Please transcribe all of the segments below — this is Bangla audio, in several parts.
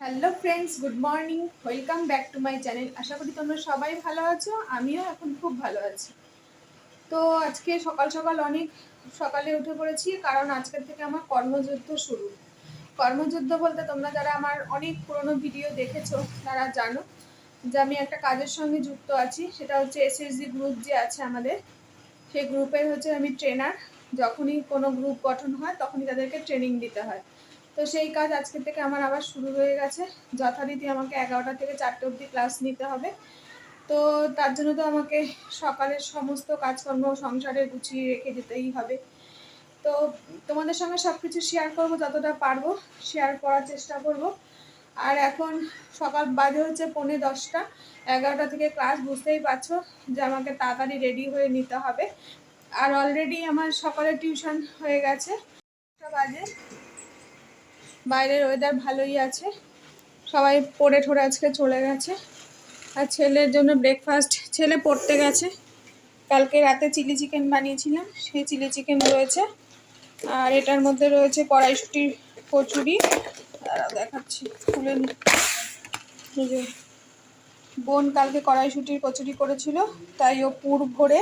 Hello friends good morning welcome back to my channel আশা করি তোমরা সবাই ভালো আছো, আমিও এখন খুব ভালো আছি। তো আজকে সকাল সকাল অনেক সকালে উঠে পড়েছি, কারণ আজকের থেকে আমার কর্মযুদ্ধ শুরু। কর্মযুদ্ধ বলতে তোমরা যারা আমার অনেক পুরনো ভিডিও দেখেছ, তারা জানো যে আমি একটা কাজের সঙ্গে যুক্ত আছি। সেটা হচ্ছে এসএসজি গ্রুপ যে আছে আমাদের, সেই গ্রুপের হচ্ছে আমি ট্রেনার যখনই কোনো গ্রুপ গঠন হয়, তখনই তাদেরকে ট্রেনিং দিতে হয়। তো সেই কাজ আজকে থেকে আমার আবার শুরু হয়ে গেছে। যথারীতি আমাকে এগারোটা থেকে চারটে অবধি ক্লাস নিতে হবে। তো তার জন্য তো আমাকে সকালের সমস্ত কাজকর্ম সংসারে গুছিয়ে রেখে যেতেই হবে। তো তোমাদের সঙ্গে সব কিছু শেয়ার করব যতটা পারব শেয়ার করার চেষ্টা করব। আর এখন সকাল বাজে হচ্ছে পৌনে দশটা, এগারোটা থেকে ক্লাস বুঝতেই পারছ যে আমাকে তাড়াতাড়ি রেডি হয়ে নিতে হবে। আর অলরেডি আমার সকালে টিউশন হয়ে গেছে। বাজে। বাইরের ওয়েদার ভালোই আছে। সবাই পড়ে ঠোরে আজকে চলে গেছে। আর ছেলের জন্য ব্রেকফাস্ট ছেলে পড়তে গেছে। কালকে রাতে চিলি চিকেন বানিয়েছিলাম, সেই চিলি চিকেন রয়েছে। আর এটার মধ্যে রয়েছে কড়াইশুটির কচুরি। দেখাচ্ছি খুলে যে, বোন কালকে কড়াইশুটির কচুরি করেছিল, তাই ও পুর ভরে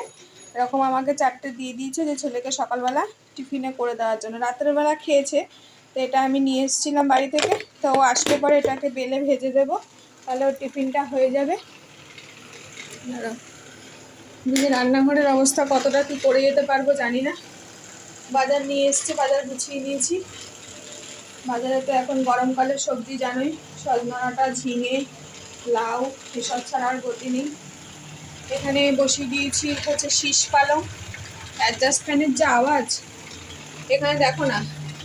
এরকম আমাকে চারটে দিয়ে দিয়েছে যে ছেলেকে সকালবেলা টিফিনে করে দেওয়ার জন্য। রাতের বেলা খেয়েছে তো এটা আমি নিয়ে এসেছিলাম বাড়ি থেকে। তো ও আসলে পরে এটাকে বেলে ভেজে দেব। তাহলে ওর টিফিনটা হয়ে যাবে। বুঝি রান্নাঘরের অবস্থা কতটা, কি করে যেতে পারব জানি না। বাজার নিয়ে এসছে, বাজার গুছিয়ে নিয়েছি। বাজারে তো এখন গরমকালের সবজি জানোই, সজনাটা, ঝিঙে, লাউ, এসব ছাড়া আর গতি নেই। এখানে বসিয়ে দিয়েছি হচ্ছে শীষ পালং। অ্যাডজাস্ট ফ্যানের যে আওয়াজ। এখানে দেখো না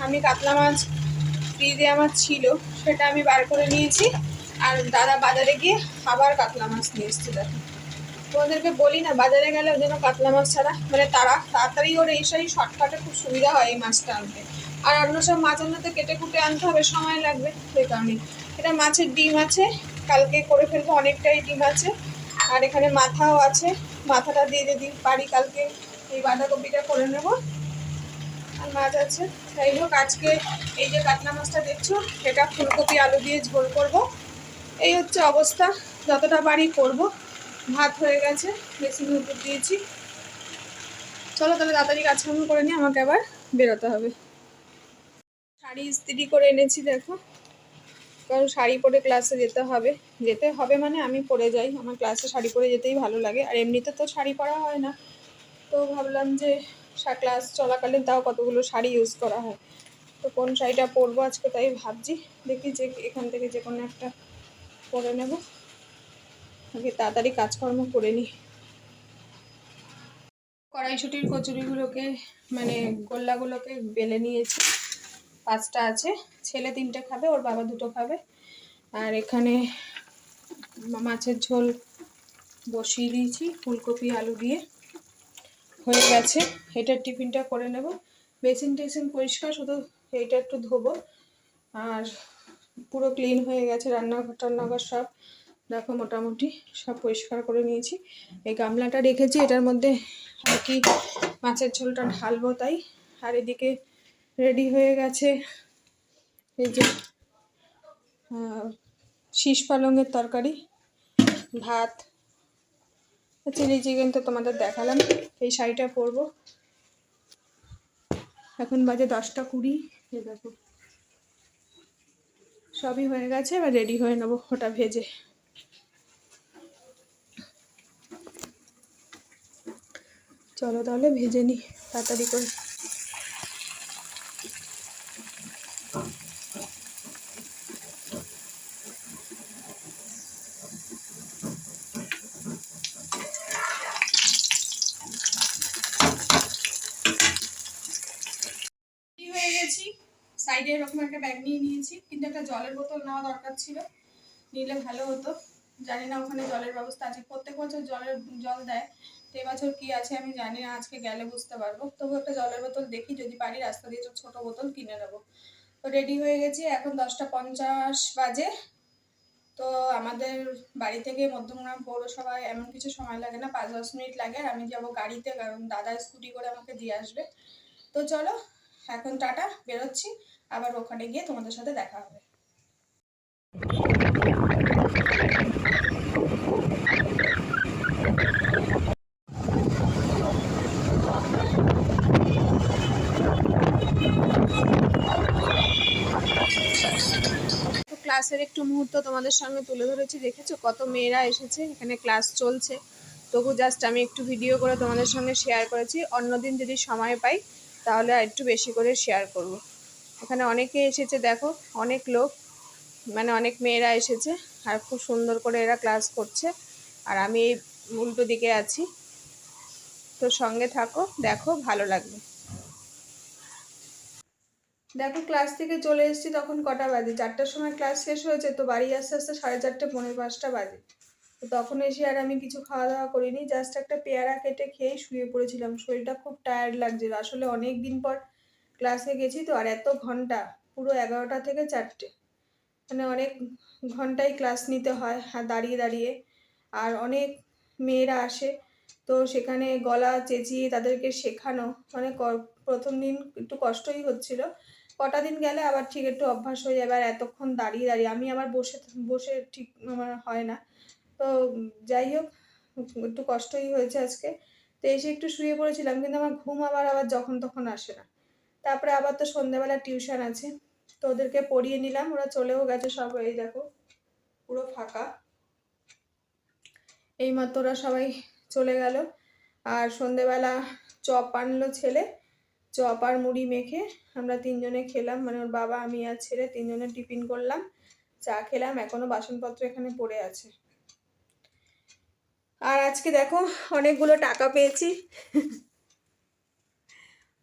আমি কাতলা মাছ ফ্রিজে আমার ছিল, সেটা আমি বার করে নিয়েছি। আর দাদা বাজারে গিয়ে আবার কাতলা মাছ নিয়ে এসছে, দেখো। তোমাদেরকে বলি না, বাজারে গেলে জন্য কাতলা মাছ ছাড়া মানে তারা তাড়াতাড়ি ওর এই সেই শর্টকাটে খুব সুবিধা হয় এই মাছটা আনতে। আর অন্য সব মাছ আনতে কেটে কুটে আনতে হবে, সময় লাগবে সেই কারণে এটা মাছের ডিম আছে, কালকে করে ফেলব, অনেকটাই ডিম আছে। আর এখানে মাথাও আছে, মাথাটা দিয়ে যদি পারি কালকে এই বাঁধাকপিটা করে নেব। আর মাছ আছে। যাই হোক, আজকে এই যে কাতলা মাছটা দেখছ এটা ফুলকপি, আলু দিয়ে ঝোল করব। এই হচ্ছে অবস্থা, যতটা বাড়ি করব। ভাত হয়ে গেছে বেসিনের উপর দিয়েছি। চলো তাহলে তাড়াতাড়ি কাজকর্ম করে নিয়ে আমাকে আবার বেরোতে হবে। শাড়ি ইস্ত্রি করে এনেছি, দেখো। কারণ শাড়ি পরে ক্লাসে যেতে হবে। যেতে হবে মানে আমি পরে যাই। আমার ক্লাসে শাড়ি পরে যেতেই ভালো লাগে। আর এমনিতে তো শাড়ি পরা হয় না। তো ভাবলাম যে ক্লাস চলাকালীন তাও কতগুলো শাড়ি ইউজ করা হয়। তো কোন শাড়িটা পরবো আজকে তাই ভাবছি, দেখি যে এখান থেকে যে কোনো একটা পরে নেব। আগে তাড়াতাড়ি কাজকর্ম করে নিই। কড়াইশুটির কচুরিগুলোকে মানে গোল্লাগুলোকে বেলে নিয়েছি। পাঁচটা আছে, ছেলে তিনটে খাবে, ওর বাবা দুটো খাবে। আর এখানে মাছের ঝোল বসিয়ে দিয়েছি, ফুলকপি, আলু দিয়ে। হয়ে গেছে। এটার টিফিনটা করে নেব। বেসিন টেসিন পরিষ্কার, শুধু এইটা একটু ধোবো। আর পুরো ক্লিন হয়ে গেছে রান্নাঘর টান্নাঘর সব। দেখো, মোটামুটি সব পরিষ্কার করে নিয়েছি। এই গামলাটা রেখেছি, এটার মধ্যে আর কি মাছের ঝোলটা ঢালবো তাই। আর এদিকে রেডি হয়ে গেছে এই যে শীষ পালংয়ের তরকারি, ভাত চিলি চিকেন তো তোমাদের দেখালাম। এই শাড়িটা পরবো। এখন বাজে দশটা কুড়ি। দেখো। সবই হয়ে গেছে, এবার রেডি হয়ে নেব ওটা ভেজে। চলো তাহলে ভেজে নিই তাড়াতাড়ি করে গেছি সাইডে এরকম একটা ব্যাগ নিয়ে নিয়েছি। কিন্তু একটা জলের বোতল নেওয়া দরকার ছিল। নিলে ভালো হতো। জানি না ওখানে জলের ব্যবস্থা আছে। প্রত্যেক বছর জলের জল দেয়। তো এবছর কী আছে আমি জানি না। আজকে গেলে বুঝতে পারব। তবু একটা জলের বোতল দেখি। যদি পারি রাস্তা দিয়ে ছোট বোতল কিনে নেব। তো রেডি হয়ে গেছি। এখন দশটা পঞ্চাশ বাজে। তো আমাদের বাড়ি থেকে মধ্যমগ্রাম পৌরসভায় এমন কিছু সময় লাগে না। পাঁচ দশ মিনিট লাগে। আর আমি যাব গাড়িতে। কারণ দাদা স্কুটি করে আমাকে দিয়ে আসবে। তো চলো এখন টাটা, বেরোচ্ছি। আবার ওখানে গিয়ে তোমাদের সাথে দেখা হবে। ক্লাসের একটু মুহূর্ত তোমাদের সঙ্গে তুলে ধরেছি। দেখেছ কত মেয়েরা এসেছে, এখানে ক্লাস চলছে। তবু জাস্ট আমি একটু ভিডিও করে তোমাদের সঙ্গে শেয়ার করেছি। অন্যদিন যদি সময় পাই তাহলে আর একটু বেশি করে শেয়ার করব। এখানে অনেকে এসেছে, দেখো, অনেক লোক মানে অনেক মেয়েরা এসেছে, আর খুব সুন্দর করে এরা ক্লাস করছে, আর আমি এই উল্টো দিকে আছি। তো সঙ্গে থাকো, দেখো, ভালো লাগবে। দেখো ক্লাস থেকে চলে এসেছি, তখন কটা বাজে? চারটার সময় ক্লাস শেষ হয়েছে, তো বাড়ি আসতে আসতে সাড়ে চারটে পনেরো পাঁচটা বাজে। তো তখন এসে আর আমি কিছু খাওয়া দাওয়া করিনি জাস্ট একটা পেয়ারা কেটে খেয়ে শুয়ে পড়েছিলাম। শরীরটা খুব টায়ার্ড লাগছিল। আসলে অনেক দিন পর ক্লাসে গেছি তো, আর এত ঘণ্টা, পুরো এগারোটা থেকে চারটে। মানে অনেক ঘন্টায় ক্লাস নিতে হয়, আর দাঁড়িয়ে দাঁড়িয়ে। আর অনেক মেয়েরা আসে, তো সেখানে গলা চেঁচিয়ে তাদেরকে শেখানো। মানে প্রথম দিন একটু কষ্টই হচ্ছিল। কটা দিন গেলে আবার ঠিক একটু অভ্যাস হয়ে যাবে, আর এতক্ষণ দাঁড়িয়ে দাঁড়িয়ে। আমি আবার বসে বসে ঠিক আমার হয় না। তো যাই হোক, একটু কষ্টই হয়েছে আজকে। তো এসে একটু শুয়ে পড়েছিলাম, কিন্তু আমার ঘুম আবার আবার যখন তখন আসে না। তারপরে আবার তো সন্ধ্যাবেলা টিউশন আছে, তো ওদেরকে পড়িয়ে নিলাম, ওরা চলেও গেছে সব, এই দেখো, পুরো ফাঁকা। এইমাত্র ওরা সবাই চলে গেল, আর সন্ধেবেলা চপ আনলো ছেলে, চপ আর মুড়ি মেখে আমরা তিনজনে খেলাম মানে ওর বাবা, আমি আর ছেলে তিনজনে টিফিন করলাম, চা খেলাম, এখনও বাসনপত্র এখানে পড়ে আছে। আর আজকে দেখো অনেকগুলো টাকা পেয়েছি।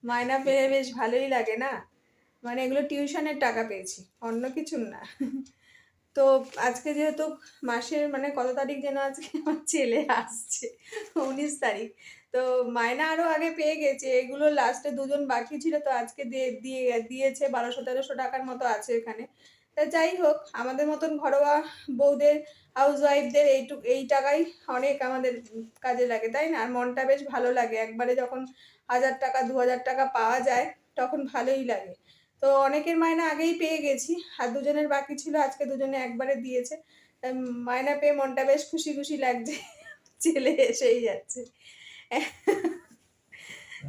মায়না পেয়ে বেশ ভালোই লাগে না? মানে এগুলো টিউশনের টাকা পেয়েছি, অন্য কিছুর না। তো আজকে যেহেতু মাসের মানে কত তারিখ যেন আজকে আমার ছেলে আসছে, উনিশ তারিখ। তো মায়না আরও আগে পেয়ে গেছে, এগুলো লাস্টে দুজন বাকি ছিল, তো আজকে দিয়ে দিয়ে, দিয়েছে বারোশো তেরোশো টাকার মতো আছে এখানে। তা যাই হোক আমাদের মতন ঘরোয়া বউদের হাউস ওয়াইফদের এইটুক এই টাকাই অনেক আমাদের কাজে লাগে তাই না? আর মনটা বেশ ভালো লাগে। একবারে যখন হাজার টাকা দু হাজার টাকা পাওয়া যায় তখন ভালোই লাগে। তো অনেকের মায়না আগেই পেয়ে গেছি আর দুজনের বাকি ছিল আজকে দুজনে একবারে দিয়েছে। মায়না পেয়ে মনটা বেশ খুশি খুশি লাগছে ছেলে এসেই যাচ্ছে।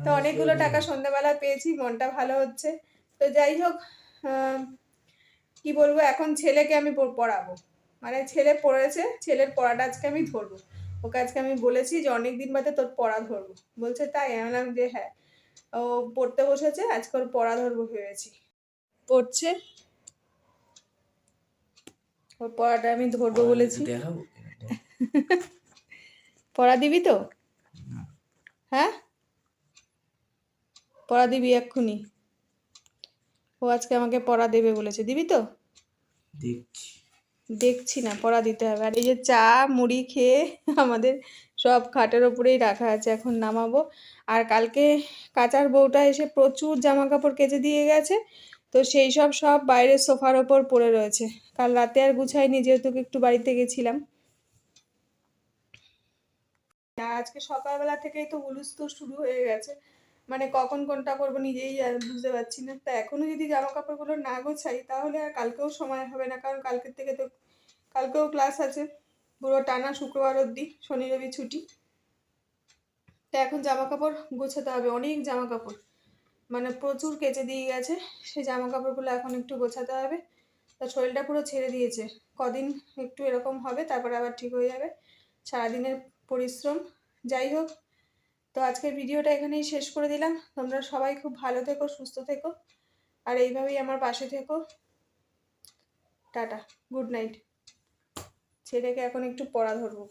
তো অনেকগুলো টাকা সন্ধ্যাবেলা পেয়েছি মনটা ভালো হচ্ছে। তো যাই হোক কি বলব এখন ছেলেকে আমি পড়াবো। মানে ছেলে পড়েছে ছেলের পড়াটা আজকে আমি ধরবো। ওকে আজকে আমি বলেছি যে অনেক দিন বাদে তোর পড়া ধরবো। বলছে তাই? আমি বললাম যে হ্যাঁ। ও পড়তে বসেছে আজকে ওর পড়া ধরবো ভেবেছি। পড়ছে। ওর পড়াটা আমি ধরবো বলেছি। পড়া দিবি তো? হ্যাঁ? পড়া দিবি এক্ষুনি। ও আজকে আমাকে পড়া দেবে বলেছে। দিবি তো? দেখছি। দেখছি না পড়া দিতে হবে। আর এই যে চা মুড়ি খেয়ে আমাদের সব খাটের ওপরেই রাখা আছে এখন নামাবো। আর কালকে কাচার বউটা এসে প্রচুর জামা কাপড় কেচে দিয়ে গেছে তো সেই সব সব বাইরের সোফার ওপর পড়ে রয়েছে। কাল রাতে আর গুছাইনি যেহেতু একটু বাড়িতে গেছিলাম। আজকে সকালবেলা থেকেই তো হুলুস্থুল শুরু হয়ে গেছে। মানে কখন কোনটা করব নিজেই বুঝতে পারছি না। তা এখনও যদি জামা কাপড়গুলো না গোছাই, তাহলে আর কালকেও সময় হবে না, কারণ কালকের থেকে তো কালকেও ক্লাস আছে। পুরো টানা শুক্রবার অবধি, শনি রবি ছুটি। তা এখন জামা কাপড় গোছাতে হবে, অনেক জামা কাপড় মানে প্রচুর কেচে দিয়ে গেছে, সেই জামা কাপড়গুলো এখন একটু গোছাতে হবে। তা শরীরটা পুরো ছেড়ে দিয়েছে। কদিন একটু এরকম হবে, তারপরে আবার ঠিক হয়ে যাবে। সারাদিনের পরিশ্রম। যাই হোক তো আজকের ভিডিওটা এখানেই শেষ করে দিলাম। তোমরা সবাই খুব ভালো থেকো, সুস্থ থেকো, আর এইভাবেই আমার পাশে থেকো। Tata, good night. ছেলেকে এখন একটু পড়া ধরবো।